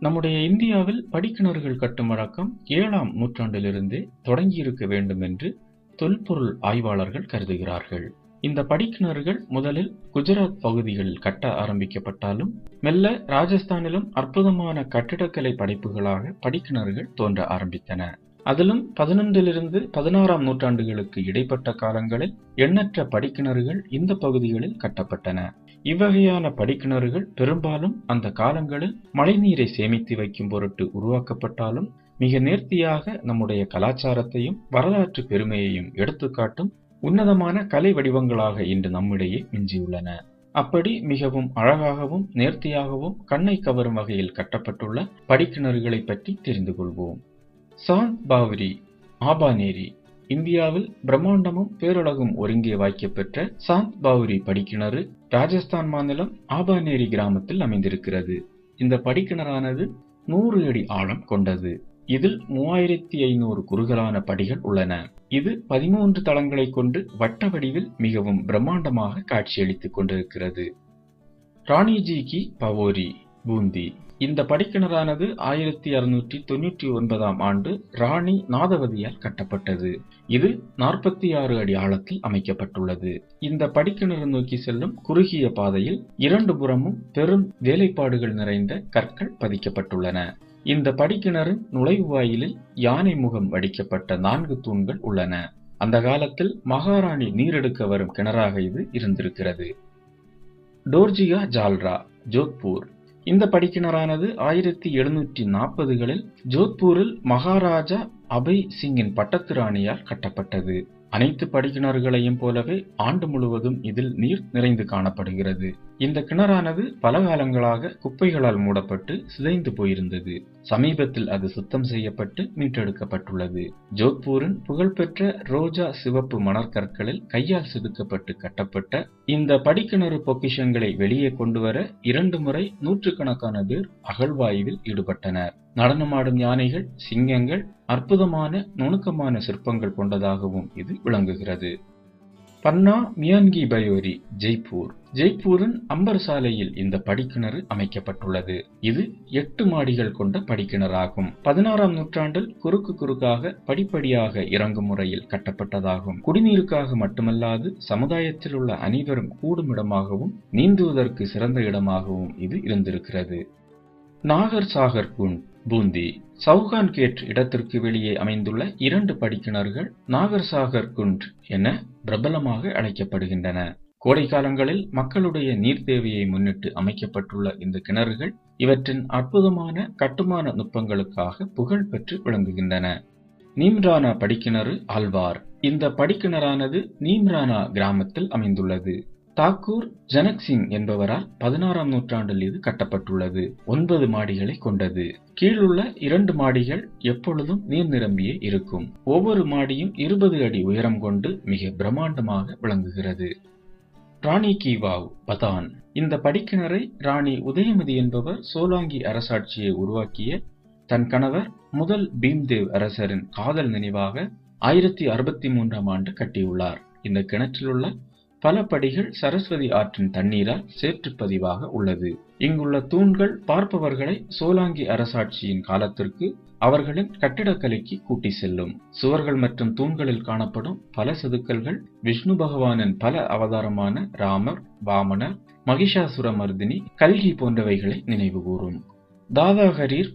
நம்முடைய இந்தியாவில் படிக்கிணறுகள் கட்டும் வழக்கம் ஏழாம் நூற்றாண்டிலிருந்தே தொடங்கியிருக்க வேண்டும் என்று தொல்பொருள் ஆய்வாளர்கள் கருதுகிறார்கள். இந்த படிக்கிணறுகள் முதலில் குஜராத் பகுதிகளில் கட்ட ஆரம்பிக்கப்பட்டாலும் மெல்ல ராஜஸ்தானிலும் அற்புதமான கட்டிடக்கலை படைப்புகளாக படிக்கிணறுகள் தோன்ற ஆரம்பித்தன. அதிலும் பதினொன்றிலிருந்து பதினாறாம் நூற்றாண்டுகளுக்கு இடைப்பட்ட காலங்களில் எண்ணற்ற படிக்கிணறுகள் இந்த பகுதிகளில் கட்டப்பட்டன. இவ்வகையான படிக்கிணறுகள் பெரும்பாலும் அந்த காலங்களில் மழைநீரை சேமித்து வைக்கும் பொருட்டு உருவாக்கப்பட்டாலும் மிக நேர்த்தியாக நம்முடைய கலாச்சாரத்தையும் வரலாற்று பெருமையையும் எடுத்துக்காட்டும் உன்னதமான கலை வடிவங்களாக இன்று நம்மிடையே மிஞ்சியுள்ளன. அப்படி மிகவும் அழகாகவும் நேர்த்தியாகவும் கண்ணை கவரும் வகையில் கட்டப்பட்டுள்ள படிக்கிணறுகளை பற்றி தெரிந்து கொள்வோம். சாந்த் பாவரி ஆபானேரி இந்தியாவில் பிரம்மாண்டமும் பேரழகும் ஒருங்கே வாய்க்கப்பெற்ற சாந்த் பாவரி படிக்கிணறு ராஜஸ்தான் மாநிலம் ஆபானேரி கிராமத்தில் அமைந்திருக்கிறது. இந்த படிக்கிணறானது நூறு அடி ஆழம் கொண்டது. இதில் மூவாயிரத்தி ஐநூறு குறுகலான படிகள் உள்ளன. இது பதிமூன்று தளங்களை கொண்டு வட்ட வடிவில் மிகவும் பிரம்மாண்டமாக காட்சியளித்துக் கொண்டிருக்கிறது. ராணிஜி கி பவோரி பூந்தி. இந்த படிக்கிணறானது ஆயிரத்தி அறுநூற்றி தொன்னூற்றி ஒன்பதாம் ஆண்டு ராணி நாதவதியால் கட்டப்பட்டது. இது நாற்பத்தி ஆறு அடி ஆழத்தில் அமைக்கப்பட்டுள்ளது. இந்த படிக்கிணறு நோக்கி செல்லும் குறுகிய பாதையில் இரண்டு புறமும் பெரும் வேலைப்பாடுகள் நிறைந்த கற்கள் பதிக்கப்பட்டுள்ளன. இந்த படிக்கிணறு நுழைவு வாயிலில் யானை முகம் வடிக்கப்பட்ட நான்கு தூண்கள் உள்ளன. அந்த காலத்தில் மகாராணி நீரெடுக்க வரும் கிணறாக இது இருந்திருக்கிறது. டோர்ஜியா ஜால்ரா ஜோத்பூர். இந்த படிக்கிணறானது ஆயிரத்தி எழுநூற்றி நாற்பதுகளில் ஜோத்பூரில் மகாராஜா அபய் சிங்கின் பட்டத்து ராணியால் கட்டப்பட்டது. அனைத்து படிக்கிணறுகளையும் போலவே ஆண்டு முழுவதும் இதில் நீர் நிறைந்து காணப்படுகிறது. இந்த கிணறானது பல காலங்களாக குப்பைகளால் மூடப்பட்டு சிதைந்து போயிருந்தது. சமீபத்தில் அது சுத்தம் செய்யப்பட்டு மீட்டெடுக்கப்பட்டுள்ளது. ஜோத்பூரின் புகழ்பெற்ற ரோஜா சிவப்பு மணற்கற்களில் கையால் செதுக்கப்பட்டு கட்டப்பட்ட இந்த படிக்கிணறு பொக்கிஷங்களை வெளியே கொண்டுவர இரண்டு முறை நூற்றுக்கணக்கான பேர் அகழ்வாய்வில் ஈடுபட்டனர். நடனமாடும் யானைகள் சிங்கங்கள் அற்புதமான நுணுக்கமான சிற்பங்கள் கொண்டதாகவும் இது விளங்குகிறது. பன்னா மியான்கி பயோரி ஜெய்ப்பூர். ஜெய்ப்பூரின் அம்பர் சாலையில் இந்த படிக்கிணறு அமைக்கப்பட்டுள்ளது. இது எட்டு மாடிகள் கொண்ட படிக்கிணறாகும். பதினாறாம் நூற்றாண்டில் குறுக்கு குறுக்காக படிப்படியாக இறங்கும் முறையில் கட்டப்பட்டதாகும். குடிநீருக்காக மட்டுமல்லாது சமுதாயத்தில் உள்ள அனைவரும் கூடும் இடமாகவும் நீந்துவதற்கு சிறந்த இடமாகவும் இது இருந்திருக்கிறது. நாகர் சாகர் குண்ட் பூந்தி. சவுகான் கேட் இடத்திற்கு வெளியே அமைந்துள்ள இரண்டு படிக்கிணறுகள் நாகர்சாகர் குண்ட் என பிரபலமாக அழைக்கப்படுகின்றன. கோடை காலங்களில் மக்களுடைய நீர் தேவையை முன்னிட்டு அமைக்கப்பட்டுள்ள இந்த கிணறுகள் இவற்றின் அற்புதமான கட்டுமான நுட்பங்களுக்காக புகழ் பெற்று விளங்குகின்றன. நீம்ரானா படிக்கிணறு ஆல்வார் இந்த படிக்கிணறானது நீம்ரானா கிராமத்தில் அமைந்துள்ளது. தாக்கூர் ஜனக் சிங் என்பவரால் பதினாறாம் நூற்றாண்டில் இது கட்டப்பட்டுள்ளது. ஒன்பது மாடிகளை கொண்டது. கீழுள்ள இரண்டு மாடிகள் எப்பொழுதும் நீர் நிரம்பியே இருக்கும். ஒவ்வொரு மாடியும் இருபது அடி உயரம் கொண்டு மிக பிரம்மாண்டமாக விளங்குகிறது. ராணி கி வாவ் பதான். இந்த படிக்கிணறை ராணி உதயமதி என்பவர் சோலாங்கி அரசாட்சியை உருவாக்கிய தன் கணவர் முதல் பீம்தேவ் அரசரின் காதல் நினைவாக ஆயிரத்தி அறுபத்தி மூன்றாம் ஆண்டு கட்டியுள்ளார். இந்த கிணற்றிலுள்ள பல படிகள் சரஸ்வதி ஆற்றின் தண்ணீரால் சேற்று பதிவாக உள்ளது. இங்குள்ள தூண்கள் பார்ப்பவர்களை சோலாங்கி அரசாட்சியின் காலத்திற்கு அவர்களின் கட்டிடக்கலைக்கு கூட்டி செல்லும். சுவர்கள் மற்றும் தூண்களில் காணப்படும் பல செதுக்கல்கள் விஷ்ணு பகவானின் பல அவதாரமான ராமர் வாமனர் மகிஷாசுரமர்தினி கல்கி போன்றவைகளை நினைவுகூரும் தாதா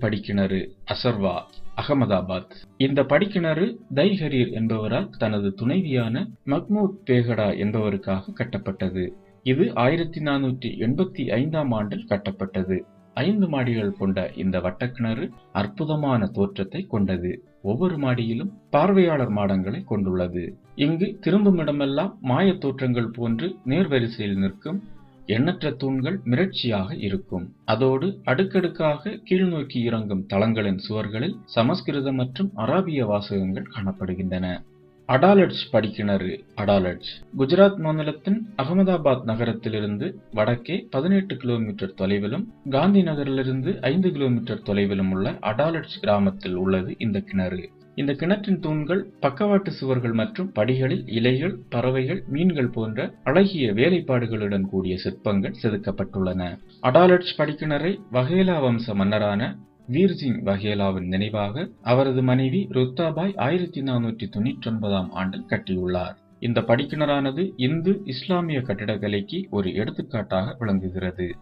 படிக்கிணறு அசர்வா. அகமதாபாத். இந்த படிக்கிணறு தைஹரீர் என்பவரால் தனது துணைவியான மக்மூத் பேகடா என்பவருக்காக கட்டப்பட்டது. இது ஆயிரத்தி நானூற்றி எண்பத்தி ஐந்தாம் ஆண்டில் கட்டப்பட்டது. ஐந்து மாடிகள் கொண்ட இந்த வட்டக்கிணறு அற்புதமான தோற்றத்தை கொண்டது. ஒவ்வொரு மாடியிலும் பார்வையாளர் மாடங்களை கொண்டுள்ளது. இங்கு திரும்பும் இடமெல்லாம் மாயத் தோற்றங்கள் போன்று நேர்வரிசையில் நிற்கும் எண்ணற்ற தூண்கள் மிரட்சியாக இருக்கும். அதோடு அடுக்கடுக்காக கீழ்நோக்கி இறங்கும் தளங்களின் சுவர்களில் சமஸ்கிருத மற்றும் அராபிய வாசகங்கள் காணப்படுகின்றன. அடாலட்ஸ் படிக்கிணறு அடாலட்ஸ் குஜராத் மாநிலத்தின் அகமதாபாத் நகரத்திலிருந்து வடக்கே பதினெட்டு கிலோமீட்டர் தொலைவிலும் காந்தி நகரிலிருந்து ஐந்து கிலோமீட்டர் தொலைவிலும் உள்ள அடாலட்ஸ் கிராமத்தில் உள்ளது இந்த கிணறு. இந்த கிணற்றின் தூண்கள் பக்கவாட்டு சுவர்கள் மற்றும் படிகளில் இலைகள் பறவைகள் மீன்கள் போன்ற அழகிய வேலைப்பாடுகளுடன் கூடிய சிற்பங்கள் செதுக்கப்பட்டுள்ளன. அடாலட்ஸ் படிக்கிணறை வகேலா வம்ச மன்னரான வீர்சிங் வகேலாவின் நினைவாக அவரது மனைவி ருத்தாபாய் ஆயிரத்தி நானூற்றி தொன்னூற்றி ஒன்பதாம் ஆண்டில் கட்டியுள்ளார். இந்த படிக்கிணறானது இந்து இஸ்லாமிய கட்டிடக்கலைக்கு ஒரு எடுத்துக்காட்டாக விளங்குகிறது.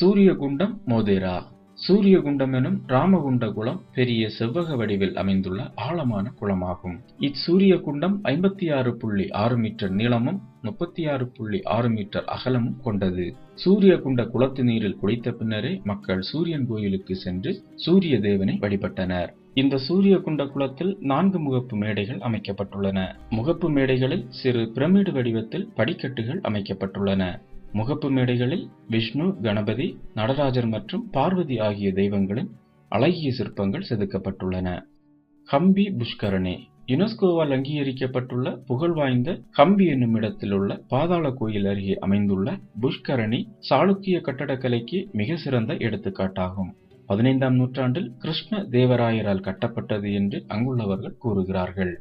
சூரியகுண்டம் மோதேரா. சூரியகுண்டம் எனும் ராமகுண்ட குளம் பெரிய செவ்வக வடிவில் அமைந்துள்ள ஆழமான குளமாகும். இச்சூரிய குண்டம் ஐம்பத்தி ஆறு புள்ளி ஆறு மீட்டர் நீளமும் முப்பத்தி ஆறு புள்ளி ஆறு மீட்டர் அகலமும் கொண்டது. சூரிய குண்ட குளத்து நீரில் குளித்த பின்னரே மக்கள் சூரியன் கோயிலுக்கு சென்று சூரிய தேவனை வழிபட்டனர். இந்த சூரிய குண்ட குளத்தில் நான்கு முகப்பு மேடைகள் அமைக்கப்பட்டுள்ளன. முகப்பு மேடைகளில் சிறு பிரமிடு வடிவத்தில் படிக்கட்டுகள் அமைக்கப்பட்டுள்ளன. முகப்பு மேடைகளில் விஷ்ணு கணபதி நடராஜர் மற்றும் பார்வதி ஆகிய தெய்வங்களின் அழகிய சிற்பங்கள் செதுக்கப்பட்டுள்ளன. ஹம்பி புஷ்கரணி. யுனெஸ்கோவால் அங்கீகரிக்கப்பட்டுள்ள புகழ்வாய்ந்த ஹம்பி என்னும் இடத்தில் உள்ள பாதாள கோயில் அருகே அமைந்துள்ள புஷ்கரணி சாளுக்கிய கட்டடக்கலைக்கு மிக சிறந்த எடுத்துக்காட்டாகும். பதினைந்தாம் நூற்றாண்டில் கிருஷ்ண தேவராயரால் கட்டப்பட்டது என்று அங்குள்ளவர்கள் கூறுகிறார்கள்.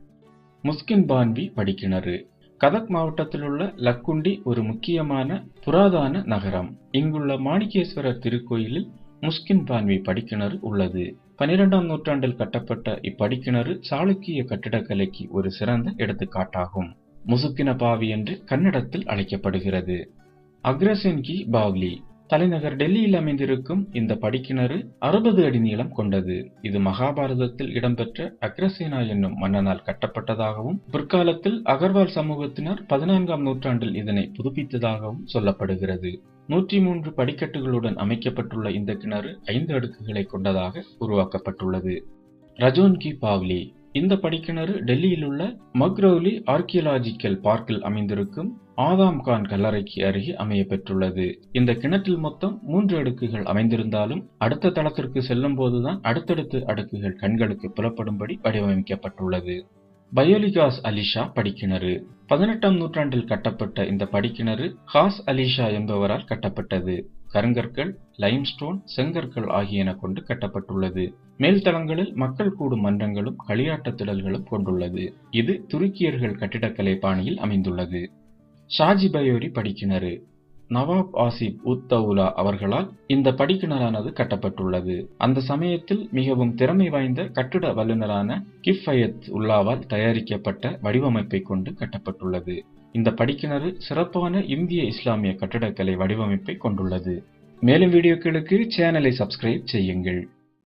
முஸ்கின் பான்வி படிக்கிணறு. கதக் மாவட்டத்தில் உள்ள லக்குண்டி ஒரு முக்கியமான புராதான நகரம். இங்குள்ள மாணிக்கேஸ்வரர் திருக்கோயிலில் முஸ்கின் பான்வி படிக்கிணறு உள்ளது. பனிரெண்டாம் நூற்றாண்டில் கட்டப்பட்ட இப்படிக்கிணறு சாளுக்கிய கட்டிடக்கலைக்கு ஒரு சிறந்த எடுத்துக்காட்டாகும். முசுக்கின பாவி என்று கன்னடத்தில் அழைக்கப்படுகிறது. அக்ரசென்கி பாவ்லி. தலைநகர் டெல்லியில் அமைந்திருக்கும் இந்த படிக்கிணறு அறுபது அடி நீளம் கொண்டது. இது மகாபாரதத்தில் இடம்பெற்ற அக்ரசேனா என்னும் மன்னனால் கட்டப்பட்டதாகவும் பிற்காலத்தில் அகர்வால் சமூகத்தினர் பதினான்காம் நூற்றாண்டில் இதனை புதுப்பித்ததாகவும் சொல்லப்படுகிறது. நூற்றி மூன்று படிக்கட்டுகளுடன் அமைக்கப்பட்டுள்ள இந்த கிணறு ஐந்து அடுக்குகளை கொண்டதாக உருவாக்கப்பட்டுள்ளது. ரஜோன்கி பாவ்லி இந்த படிக்கிணறு டெல்லியில் உள்ள மக்ரௌலி ஆர்கியலாஜிக்கல் பார்க்கில் அமைந்திருக்கும் ஆதாம் கான் கல்லறைக்கு அருகே அமைய பெற்றுள்ளது. இந்த கிணற்றில் மொத்தம் மூன்று அடுக்குகள் அமைந்திருந்தாலும் அடுத்த தளத்திற்கு செல்லும் போதுதான் அடுத்தடுத்த அடுக்குகள் கண்களுக்கு புலப்படும்படி வடிவமைக்கப்பட்டுள்ளது. பயோலிகாஸ் அலிஷா படிக்கிணறு. பதினெட்டாம் நூற்றாண்டில் கட்டப்பட்ட இந்த படிக்கிணறு ஹாஸ் அலிஷா என்பவரால் கட்டப்பட்டது. கருங்கற்கள் லைம்ஸ்டோன் செங்கற்கள் ஆகியன கொண்டு கட்டப்பட்டுள்ளது. மேல்தளங்களில் மக்கள் கூடும் மன்றங்களும் களியாட்ட திடல்களும் கொண்டுள்ளது. இது துருக்கியர்கள் கட்டிடக்கலை பாணியில் அமைந்துள்ளது. ஷாஜி பயோரி படிக்கிணறு. நவாப் ஆசிப் உத்தவுலா அவர்களால் இந்த படிக்கிணறானது கட்டப்பட்டுள்ளது. அந்த சமயத்தில் மிகவும் திறமை வாய்ந்த கட்டிட வல்லுநரான கிஃபயத் உல்லாவால் தயாரிக்கப்பட்ட வடிவமைப்பை கொண்டு கட்டப்பட்டுள்ளது. இந்த படிக்கிணறு சிறப்பான இந்திய இஸ்லாமிய கட்டிடக்கலை வடிவமைப்பை கொண்டுள்ளது. மேலும் வீடியோக்களுக்கு சேனலை சப்ஸ்கிரைப் செய்யுங்கள்.